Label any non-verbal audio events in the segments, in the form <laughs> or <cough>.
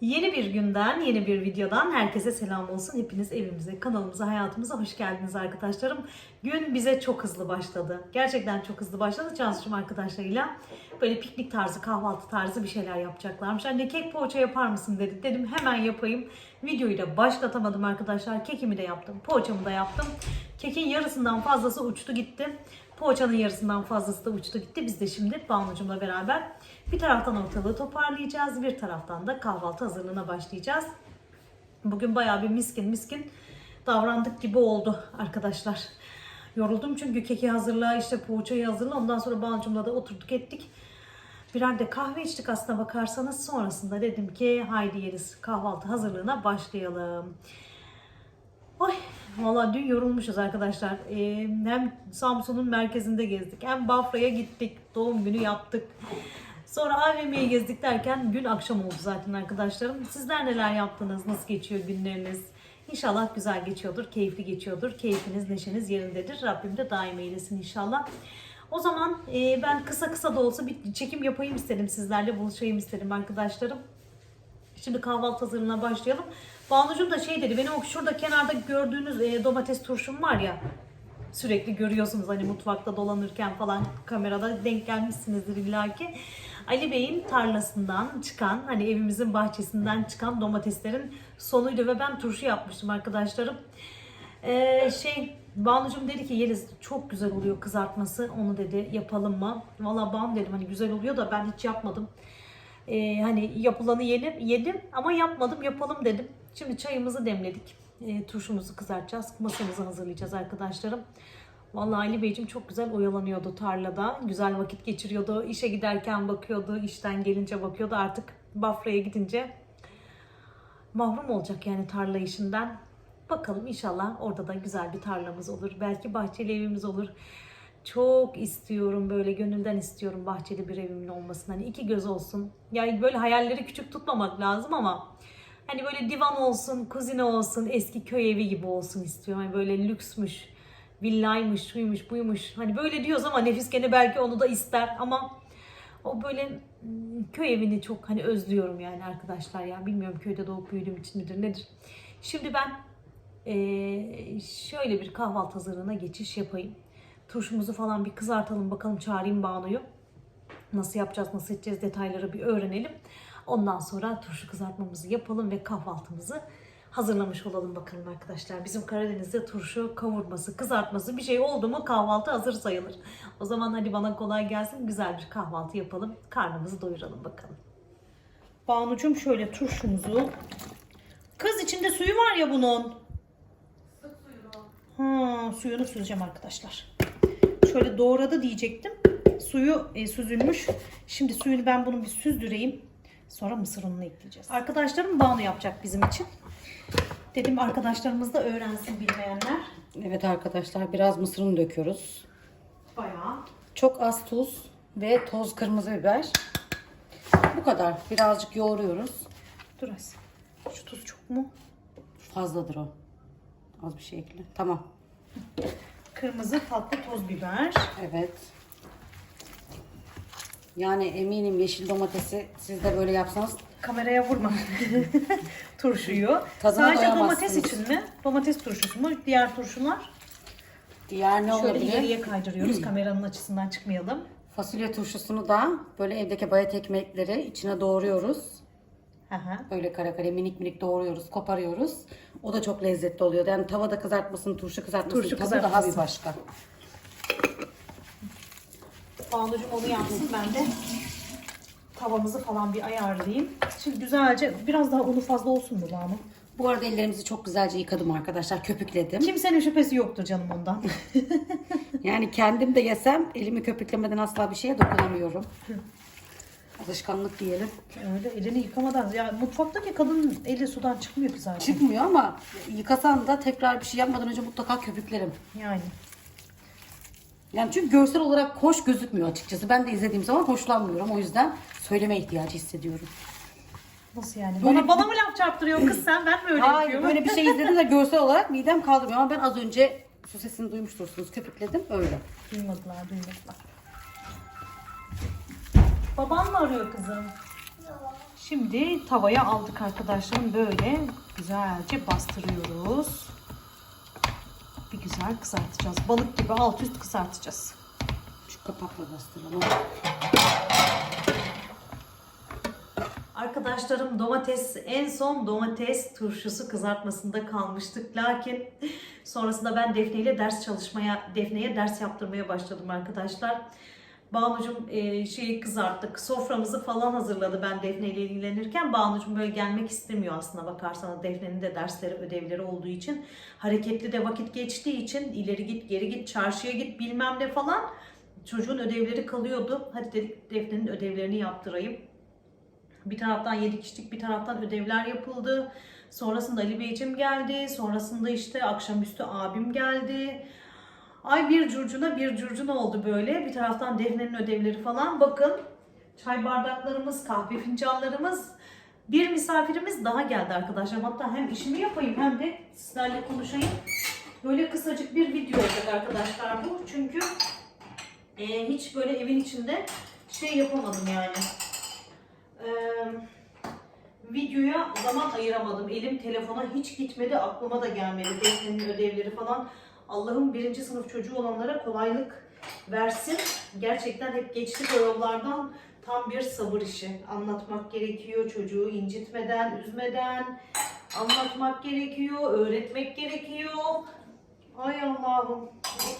Yeni bir günden, yeni bir videodan herkese selam olsun. Hepiniz evimize, kanalımıza, hayatımıza hoş geldiniz arkadaşlarım. Gün bize çok hızlı başladı. Gerçekten çok hızlı başladı. Cansu'cum arkadaşlarıyla böyle piknik tarzı, kahvaltı tarzı bir şeyler yapacaklarmış. Anne kek poğaça yapar mısın dedi. Dedim hemen yapayım. Videoyu da başlatamadım arkadaşlar. Kekimi de yaptım, poğaçamı da yaptım. Kekin yarısından fazlası uçtu gitti. Poğaçanın yarısından fazlası da uçtu gitti. Biz de şimdi Banu'cumla beraber bir taraftan ortalığı toparlayacağız. Bir taraftan da kahvaltı hazırlığına başlayacağız. Bugün bayağı bir miskin miskin davrandık gibi oldu arkadaşlar. Yoruldum çünkü keki hazırla, işte poğaçayı hazırla. Ondan sonra Banu'cumla da oturduk ettik. Birer de kahve içtik aslına bakarsanız. Sonrasında dedim ki haydi yeriz kahvaltı hazırlığına başlayalım. Ay valla dün yorulmuşuz arkadaşlar. Ee, hem Samsun'un merkezinde gezdik hem Bafra'ya gittik. Doğum günü yaptık. Sonra AVM'yi gezdik derken gün akşam oldu zaten arkadaşlarım. Sizler neler yaptınız? Nasıl geçiyor günleriniz? İnşallah güzel geçiyordur, keyifli geçiyordur. Keyfiniz, neşeniz yerindedir. Rabbim de daim eylesin inşallah. O zaman e, ben kısa kısa da olsa bir çekim yapayım istedim sizlerle buluşayım istedim arkadaşlarım. Şimdi kahvaltı hazırlığına başlayalım. Banucuğum da şey dedi, benim o şurada kenarda gördüğünüz e, domates turşum var ya, sürekli görüyorsunuz hani mutfakta dolanırken falan kamerada denk gelmişsinizdir illaki. Ali Bey'in tarlasından çıkan, hani evimizin bahçesinden çıkan domateslerin sonuydu ve ben turşu yapmıştım arkadaşlarım. Ee, şey Banucuğum dedi ki Yeliz çok güzel oluyor kızartması onu dedi yapalım mı? Valla Banu dedim hani güzel oluyor da ben hiç yapmadım. Ee, hani yapılanı yedim, yedim ama yapmadım yapalım dedim. Şimdi çayımızı demledik. Ee, turşumuzu kızartacağız. Masamızı hazırlayacağız arkadaşlarım. Vallahi Ali Beyciğim çok güzel oyalanıyordu tarlada. Güzel vakit geçiriyordu. İşe giderken bakıyordu, işten gelince bakıyordu. Artık Bafra'ya gidince mahrum olacak yani tarla işinden. Bakalım inşallah orada da güzel bir tarlamız olur. Belki bahçeli evimiz olur. Çok istiyorum böyle gönülden istiyorum bahçeli bir evimin olmasını. Hani iki göz olsun. Yani böyle hayalleri küçük tutmamak lazım ama hani böyle divan olsun, kuzine olsun, eski köy evi gibi olsun istiyorum. Hani böyle lüksmüş, villaymış, şuymuş, buymuş. Hani böyle diyoruz ama nefis gene belki onu da ister ama o böyle mm, köy evini çok hani özlüyorum yani arkadaşlar ya. Bilmiyorum köyde doğup büyüdüğüm için midir nedir. Şimdi ben eee, şöyle bir kahvaltı hazırlığına geçiş yapayım. Turşumuzu falan bir kızartalım bakalım çağırayım Banu'yu. Nasıl yapacağız, nasıl edeceğiz detayları bir öğrenelim. Ondan sonra turşu kızartmamızı yapalım ve kahvaltımızı hazırlamış olalım bakalım arkadaşlar. Bizim Karadeniz'de turşu kavurması, kızartması bir şey oldu mu kahvaltı hazır sayılır. O zaman hadi bana kolay gelsin güzel bir kahvaltı yapalım. Karnımızı doyuralım bakalım. Banucum şöyle turşumuzu. Kız içinde suyu var ya bunun. Ha, suyunu süzeceğim arkadaşlar. Şöyle doğradı diyecektim. Suyu e, süzülmüş. Şimdi suyunu ben bunun bir süzdüreyim. Sonra mısır ununu ekleyeceğiz. Arkadaşlarım Banu yapacak bizim için. Dedim arkadaşlarımız da öğrensin bilmeyenler. Evet arkadaşlar biraz mısır unu döküyoruz. Bayağı. Çok az tuz ve toz kırmızı biber. Bu kadar. Birazcık yoğuruyoruz. Dur az. Şu tuz çok mu? Fazladır o. Az bir şey ekle. Tamam. Kırmızı tatlı toz biber. Evet. Yani eminim yeşil domatesi siz de böyle yapsanız Kameraya vurma. <laughs> Turşuyu. Tadına Sadece doyamazsınız. domates için mi? Domates turşusu mu? Diğer turşular? diğer ne Şöyle olabilir? ileriye kaydırıyoruz. <clears throat> Kameranın açısından çıkmayalım. Fasulye turşusunu da böyle evdeki bayat ekmekleri içine doğruyoruz. Hı. Böyle kare kare minik minik doğruyoruz, koparıyoruz. O da çok lezzetli oluyor. Yani tavada kızartmasının, turşu kızartmasının Turşu tadı daha kızartması. bir başka. Banucuğum onu yapsın ben de tavamızı falan bir ayarlayayım. Şimdi güzelce biraz daha unu fazla olsun mu Banu? Bu arada ellerimizi çok güzelce yıkadım arkadaşlar. Köpükledim. Kimsenin şüphesi yoktur canım ondan. <laughs> Yani kendim de yesem elimi köpüklemeden asla bir şeye dokunamıyorum. Alışkanlık diyelim. Öyle elini yıkamadan ya mutfaktaki kadının eli sudan çıkmıyor ki zaten. Çıkmıyor ama yıkasan da tekrar bir şey yapmadan önce mutlaka köpüklerim. Yani. Yani çünkü görsel olarak hoş gözükmüyor açıkçası. Ben de izlediğim zaman hoşlanmıyorum. O yüzden söyleme ihtiyacı hissediyorum. Nasıl yani? Böyle- Bana, bana mı laf çarptırıyor kız sen? Ben mi öyle Hayır yapıyorum? böyle bir şey izledim de görsel olarak midem kaldırmıyor. Ama ben az önce su sesini duymuştursunuz. Köpükledim öyle. Duymadılar, duymadılar. Baban mı arıyor kızım? Şimdi tavaya aldık arkadaşlarım. Böyle güzelce bastırıyoruz. Bir güzel kızartacağız. Balık gibi alt üst kızartacağız. Şu kapakla bastıralım. Arkadaşlarım domates en son domates turşusu kızartmasında kalmıştık. Lakin sonrasında ben Defne ile ders çalışmaya, Defne'ye ders yaptırmaya başladım arkadaşlar. Banucuğum e, şeyi kızarttık. Soframızı falan hazırladı ben Defne ile ilgilenirken. Banucuğum böyle gelmek istemiyor aslında bakarsanız. Defne'nin de dersleri, ödevleri olduğu için. Hareketli de vakit geçtiği için ileri git, geri git, çarşıya git bilmem ne falan. Çocuğun ödevleri kalıyordu. Hadi dedik Defne'nin ödevlerini yaptırayım. Bir taraftan yedik içtik, bir taraftan ödevler yapıldı. Sonrasında Ali Beyciğim geldi. Sonrasında işte akşamüstü abim geldi. Ay bir curcuna bir curcuna oldu böyle. Bir taraftan Defne'nin ödevleri falan. Bakın çay bardaklarımız, kahve fincanlarımız. Bir misafirimiz daha geldi arkadaşlar. Hatta hem işimi yapayım hem de sizlerle konuşayım. Böyle kısacık bir video olacak arkadaşlar bu. Çünkü e, hiç böyle evin içinde şey yapamadım yani. Ee, videoya zaman ayıramadım. Elim telefona hiç gitmedi. Aklıma da gelmedi. Defne'nin ödevleri falan. Allah'ım birinci sınıf çocuğu olanlara kolaylık versin. Gerçekten hep geçtik o yollardan. Tam bir sabır işi. Anlatmak gerekiyor çocuğu incitmeden, üzmeden. Anlatmak gerekiyor, öğretmek gerekiyor. Ay Allah'ım.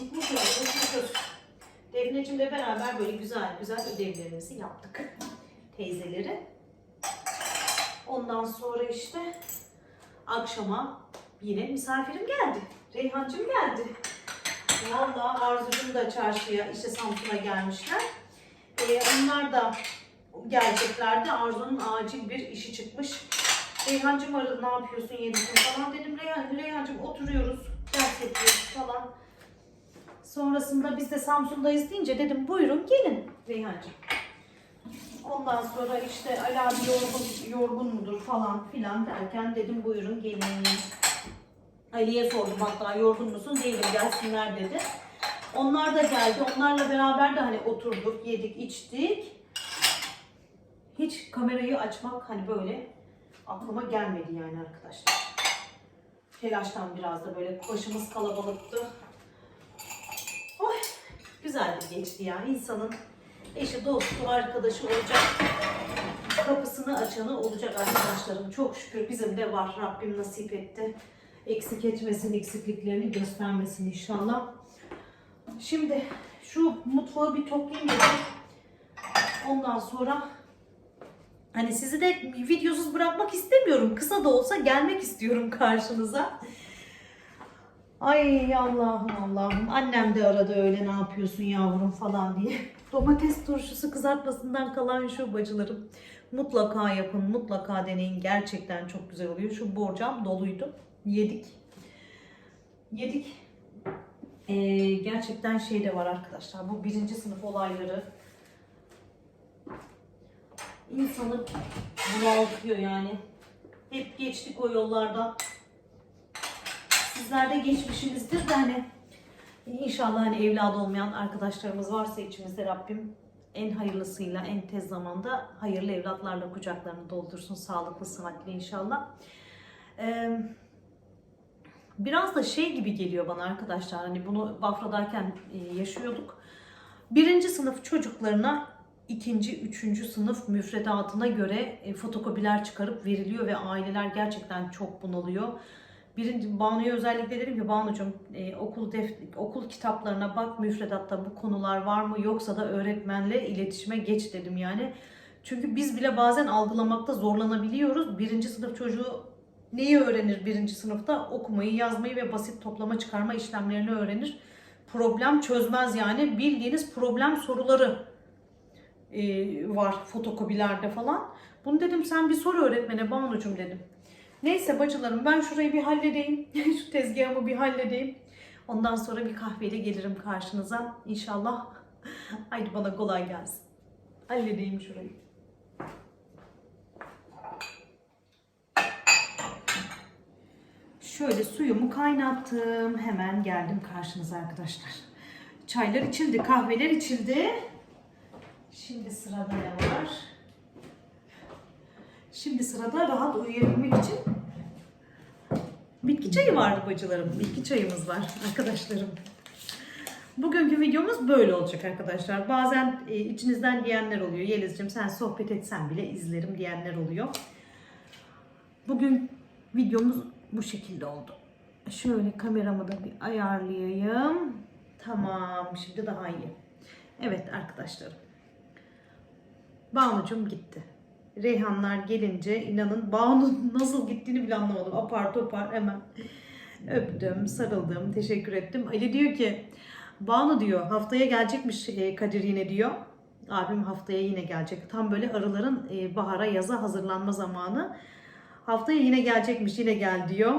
Unutmuşuz, unutmuşuz. Defneciğimle beraber böyle güzel güzel ödevlerimizi yaptık. Teyzeleri. Ondan sonra işte akşama yine misafirim geldi. Reyhancım geldi. Valla Arzucum da çarşıya işte Samsun'a gelmişler. Ee, onlar da geleceklerdi. Arzu'nun acil bir işi çıkmış. Reyhancım aradı ne yapıyorsun yediksin falan dedim. Reyhan, Reyhancım oturuyoruz ders yapıyoruz falan. Sonrasında biz de Samsun'dayız deyince dedim buyurun gelin Reyhancım. Ondan sonra işte Ali abi yorgun, yorgun mudur falan filan derken dedim buyurun gelin. Ali'ye sordum hatta yorgun musun değilim gelsinler dedi. Onlar da geldi. Onlarla beraber de hani oturduk, yedik, içtik. Hiç kamerayı açmak hani böyle aklıma gelmedi yani arkadaşlar. Telaştan biraz da böyle başımız kalabalıktı. Oy, güzel bir geçti ya. İnsanın eşi, dostu, arkadaşı olacak. Kapısını açanı olacak arkadaşlarım. Çok şükür bizim de var. Rabbim nasip etti. Eksik etmesin, eksikliklerini göstermesin inşallah. Şimdi şu mutfağı bir toplayayım dedim. Ondan sonra hani sizi de videosuz bırakmak istemiyorum. Kısa da olsa gelmek istiyorum <laughs> karşınıza. Ay Allah'ım Allah'ım. Annem de arada öyle ne yapıyorsun yavrum falan diye. <laughs> Domates turşusu kızartmasından kalan şu bacılarım. Mutlaka yapın, mutlaka deneyin. Gerçekten çok güzel oluyor. Şu borcam doluydu. Yedik. Yedik. Ee, gerçekten şey de var arkadaşlar. Bu birinci sınıf olayları insanı bunaltıyor yani. Hep geçtik o yollardan. Sizler de geçmişinizdir de hani inşallah hani evladı olmayan arkadaşlarımız varsa içimizde Rabbim en hayırlısıyla en tez zamanda hayırlı evlatlarla kucaklarını doldursun. Sağlıklı, sıhhatli inşallah. Ee, biraz da şey gibi geliyor bana arkadaşlar. Hani bunu Bafra'dayken e, yaşıyorduk. Birinci sınıf çocuklarına ikinci, üçüncü sınıf müfredatına göre e, fotokopiler çıkarıp veriliyor ve aileler gerçekten çok bunalıyor. Birinci, Banu'ya özellikle dedim ki Banu'cum e, okul, def, okul kitaplarına bak müfredatta bu konular var mı yoksa da öğretmenle iletişime geç dedim yani. Çünkü biz bile bazen algılamakta zorlanabiliyoruz. Birinci sınıf çocuğu neyi öğrenir birinci sınıfta? Okumayı, yazmayı ve basit toplama çıkarma işlemlerini öğrenir. Problem çözmez yani. Bildiğiniz problem soruları e, var fotokopilerde falan. Bunu dedim sen bir sor öğretmene Banu'cum dedim. Neyse bacılarım ben şurayı bir halledeyim. <laughs> Şu tezgahımı bir halledeyim. Ondan sonra bir kahveyle gelirim karşınıza. İnşallah. <laughs> Haydi bana kolay gelsin. Halledeyim şurayı. Şöyle suyumu kaynattım. Hemen geldim karşınıza arkadaşlar. Çaylar içildi, kahveler içildi. Şimdi sırada ne var? Şimdi sırada rahat uyuyabilmek için bitki çayı vardı bacılarım. Bitki çayımız var arkadaşlarım. Bugünkü videomuz böyle olacak arkadaşlar. Bazen e, içinizden diyenler oluyor. Yeliz'cim sen sohbet etsen bile izlerim diyenler oluyor. Bugün videomuz bu şekilde oldu. Şöyle kameramı da bir ayarlayayım. Tamam şimdi daha iyi. Evet arkadaşlarım. Banu'cum gitti. Reyhanlar gelince inanın Banu'nun <laughs> nasıl gittiğini bile anlamadım. Apar topar hemen öptüm, sarıldım, teşekkür ettim. Ali diyor ki Banu diyor haftaya gelecekmiş e, Kadir yine diyor. Abim haftaya yine gelecek. Tam böyle arıların e, bahara yaza hazırlanma zamanı. Haftaya yine gelecekmiş yine gel diyor.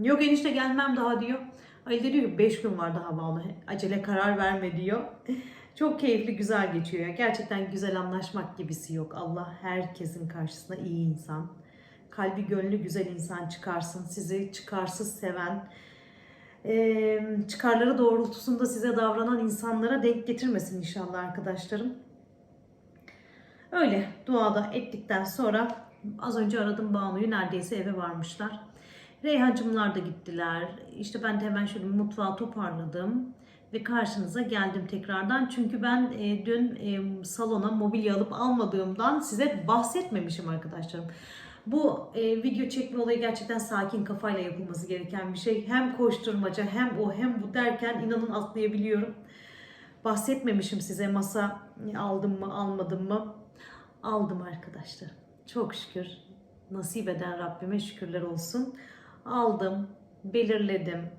Yok enişte gelmem daha diyor. Ali de diyor ki 5 gün var daha Banu. Acele karar verme diyor. <laughs> Çok keyifli, güzel geçiyor. ya. Gerçekten güzel anlaşmak gibisi yok. Allah herkesin karşısına iyi insan, kalbi gönlü güzel insan çıkarsın. Sizi çıkarsız seven, çıkarları doğrultusunda size davranan insanlara denk getirmesin inşallah arkadaşlarım. Öyle duada ettikten sonra az önce aradım Banu'yu neredeyse eve varmışlar. Reyhancımlar da gittiler. İşte ben de hemen şöyle mutfağı toparladım ve karşınıza geldim tekrardan. Çünkü ben e, dün e, salona mobilya alıp almadığımdan size bahsetmemişim arkadaşlarım. Bu e, video çekme olayı gerçekten sakin kafayla yapılması gereken bir şey. Hem koşturmaca hem o hem bu derken inanın atlayabiliyorum. Bahsetmemişim size masa aldım mı almadım mı. Aldım arkadaşlar. Çok şükür. Nasip eden Rabbime şükürler olsun. Aldım, belirledim.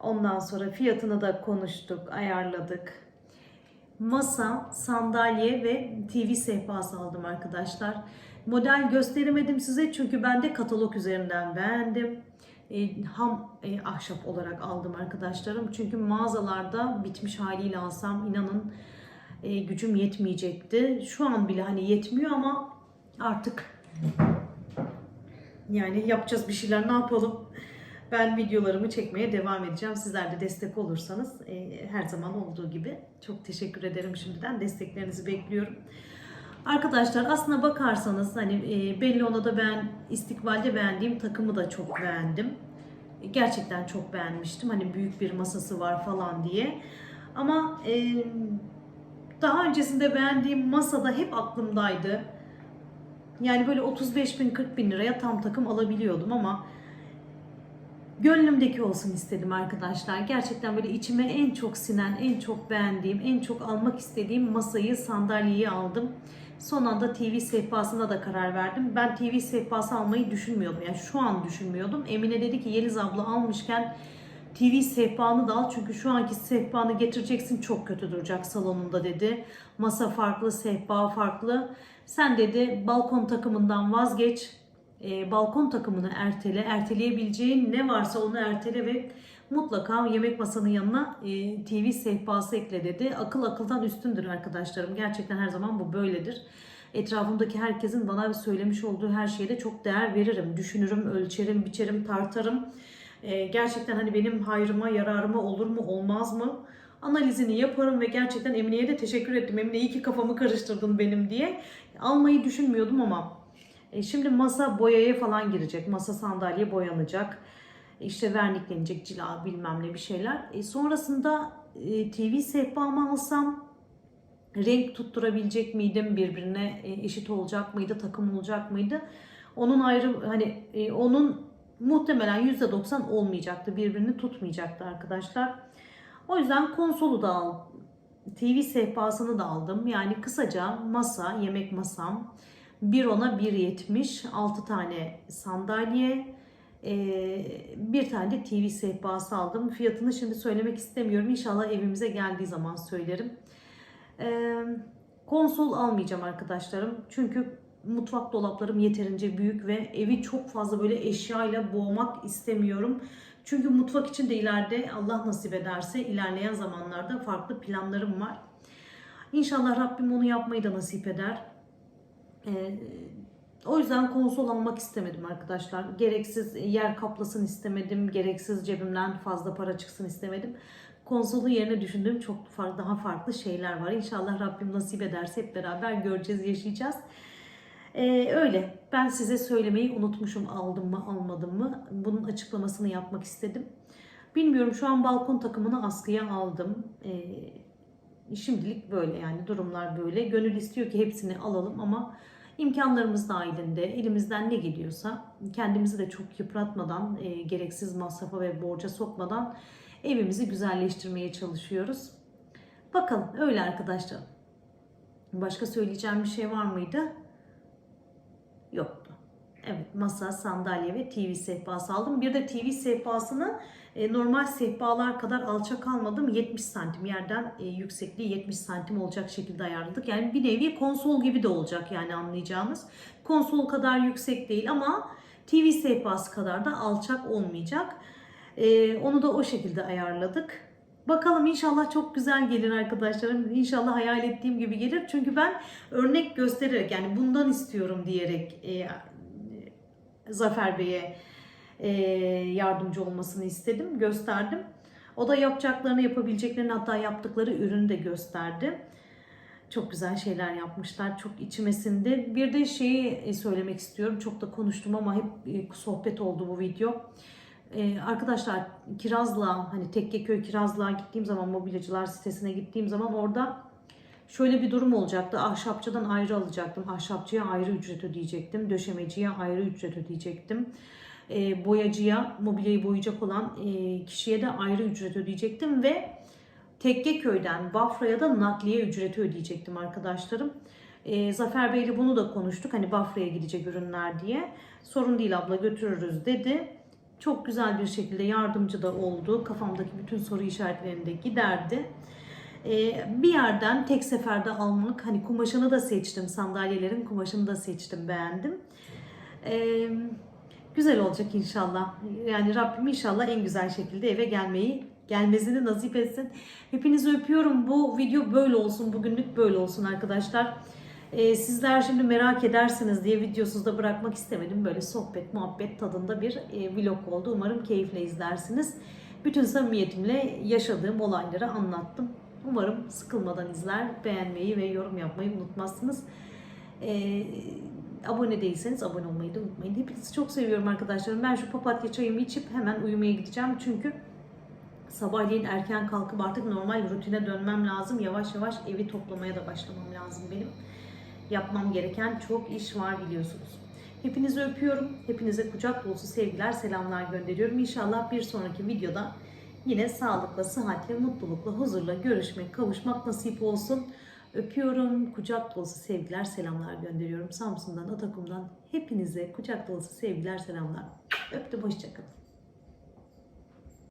Ondan sonra fiyatını da konuştuk, ayarladık. Masa, sandalye ve TV sehpası aldım arkadaşlar. Model gösteremedim size çünkü ben de katalog üzerinden beğendim. E, ham e, ahşap olarak aldım arkadaşlarım. Çünkü mağazalarda bitmiş haliyle alsam inanın e, gücüm yetmeyecekti. Şu an bile hani yetmiyor ama artık yani yapacağız bir şeyler ne yapalım. Ben videolarımı çekmeye devam edeceğim. Sizler de destek olursanız e, her zaman olduğu gibi çok teşekkür ederim şimdiden. Desteklerinizi bekliyorum. Arkadaşlar aslına bakarsanız hani e, belli ona da ben istikbalde beğendiğim takımı da çok beğendim. Gerçekten çok beğenmiştim. Hani büyük bir masası var falan diye. Ama e, daha öncesinde beğendiğim masada hep aklımdaydı. Yani böyle 35 bin 40 bin liraya tam takım alabiliyordum ama gönlümdeki olsun istedim arkadaşlar. Gerçekten böyle içime en çok sinen, en çok beğendiğim, en çok almak istediğim masayı, sandalyeyi aldım. Son anda TV sehpasına da karar verdim. Ben TV sehpası almayı düşünmüyordum. Yani şu an düşünmüyordum. Emine dedi ki Yeliz abla almışken TV sehpanı da al çünkü şu anki sehpanı getireceksin çok kötü duracak salonunda dedi. Masa farklı, sehpa farklı. Sen dedi balkon takımından vazgeç. E, balkon takımını ertele. Erteleyebileceğin ne varsa onu ertele ve mutlaka yemek masanın yanına e, TV sehpası ekle dedi. Akıl akıldan üstündür arkadaşlarım. Gerçekten her zaman bu böyledir. Etrafımdaki herkesin bana söylemiş olduğu her şeye de çok değer veririm. Düşünürüm, ölçerim, biçerim, tartarım. E, gerçekten hani benim hayrıma, yararıma olur mu, olmaz mı? Analizini yaparım ve gerçekten Emine'ye de teşekkür ettim. Emine iyi ki kafamı karıştırdın benim diye. Almayı düşünmüyordum ama e, şimdi masa boyaya falan girecek. Masa sandalye boyanacak. İşte verniklenecek cila bilmem ne bir şeyler. E, sonrasında e, TV sehpamı alsam renk tutturabilecek miydim? Birbirine e, eşit olacak mıydı? Takım olacak mıydı? Onun ayrı hani e, onun muhtemelen %90 olmayacaktı. Birbirini tutmayacaktı arkadaşlar. O yüzden konsolu da al, TV sehpasını da aldım. Yani kısaca masa, yemek masam, 1 ona 1.70, 6 tane sandalye, bir tane de TV sehpası aldım. Fiyatını şimdi söylemek istemiyorum. İnşallah evimize geldiği zaman söylerim. Konsol almayacağım arkadaşlarım. Çünkü mutfak dolaplarım yeterince büyük ve evi çok fazla böyle eşyayla boğmak istemiyorum. Çünkü mutfak için de ileride Allah nasip ederse ilerleyen zamanlarda farklı planlarım var. İnşallah Rabbim onu yapmayı da nasip eder. Ee, o yüzden konsol almak istemedim arkadaşlar. Gereksiz yer kaplasın istemedim. Gereksiz cebimden fazla para çıksın istemedim. Konsolu yerine düşündüğüm çok daha farklı şeyler var. İnşallah Rabbim nasip ederse hep beraber göreceğiz, yaşayacağız. Ee, öyle. Ben size söylemeyi unutmuşum aldım mı almadım mı. Bunun açıklamasını yapmak istedim. Bilmiyorum şu an balkon takımını askıya aldım. Ee, şimdilik böyle yani durumlar böyle. Gönül istiyor ki hepsini alalım ama imkanlarımız dahilinde elimizden ne geliyorsa kendimizi de çok yıpratmadan, e, gereksiz masrafa ve borca sokmadan evimizi güzelleştirmeye çalışıyoruz. Bakalım öyle arkadaşlar. Başka söyleyeceğim bir şey var mıydı? Evet masa, sandalye ve TV sehpası aldım. Bir de TV sehpasını e, normal sehpalar kadar alçak almadım. 70 santim yerden e, yüksekliği 70 santim olacak şekilde ayarladık. Yani bir nevi konsol gibi de olacak yani anlayacağınız. Konsol kadar yüksek değil ama TV sehpası kadar da alçak olmayacak. E, onu da o şekilde ayarladık. Bakalım inşallah çok güzel gelir arkadaşlarım. İnşallah hayal ettiğim gibi gelir. Çünkü ben örnek göstererek yani bundan istiyorum diyerek e, Zafer Bey'e e, yardımcı olmasını istedim, gösterdim. O da yapacaklarını, yapabileceklerini hatta yaptıkları ürünü de gösterdi. Çok güzel şeyler yapmışlar. Çok içimesinde. Bir de şeyi e, söylemek istiyorum. Çok da konuştum ama hep e, sohbet oldu bu video. Ee, arkadaşlar Kirazlığa hani Tekkeköy Kirazlığa gittiğim zaman mobilyacılar sitesine gittiğim zaman orada şöyle bir durum olacaktı. Ahşapçıdan ayrı alacaktım. Ahşapçıya ayrı ücret ödeyecektim. Döşemeciye ayrı ücret ödeyecektim. Ee, boyacıya, mobilyayı boyayacak olan e, kişiye de ayrı ücret ödeyecektim ve Tekkeköy'den Bafra'ya da nakliye ücreti ödeyecektim arkadaşlarım. Ee, Zafer Bey'le bunu da konuştuk. Hani Bafra'ya gidecek ürünler diye. Sorun değil abla götürürüz dedi. Çok güzel bir şekilde yardımcı da oldu. Kafamdaki bütün soru işaretlerini de giderdi. Ee, bir yerden tek seferde almak, hani kumaşını da seçtim, sandalyelerin kumaşını da seçtim, beğendim. Ee, güzel olacak inşallah. Yani Rabbim inşallah en güzel şekilde eve gelmeyi, gelmesini nasip etsin. Hepinizi öpüyorum. Bu video böyle olsun, bugünlük böyle olsun arkadaşlar. Ee, sizler şimdi merak edersiniz diye videosuz da bırakmak istemedim. Böyle sohbet, muhabbet tadında bir e, vlog oldu. Umarım keyifle izlersiniz. Bütün samimiyetimle yaşadığım olayları anlattım. Umarım sıkılmadan izler, beğenmeyi ve yorum yapmayı unutmazsınız. Ee, abone değilseniz abone olmayı da unutmayın. Hepinizi çok seviyorum arkadaşlarım. Ben şu papatya çayımı içip hemen uyumaya gideceğim. Çünkü sabahleyin erken kalkıp artık normal rutine dönmem lazım. Yavaş yavaş evi toplamaya da başlamam lazım benim yapmam gereken çok iş var biliyorsunuz. Hepinizi öpüyorum. Hepinize kucak dolusu sevgiler, selamlar gönderiyorum. İnşallah bir sonraki videoda yine sağlıkla, sıhhatle, mutlulukla, huzurla görüşmek, kavuşmak nasip olsun. Öpüyorum. Kucak dolusu sevgiler, selamlar gönderiyorum. Samsun'dan, Atakum'dan hepinize kucak dolusu sevgiler, selamlar. Öptüm. Hoşçakalın.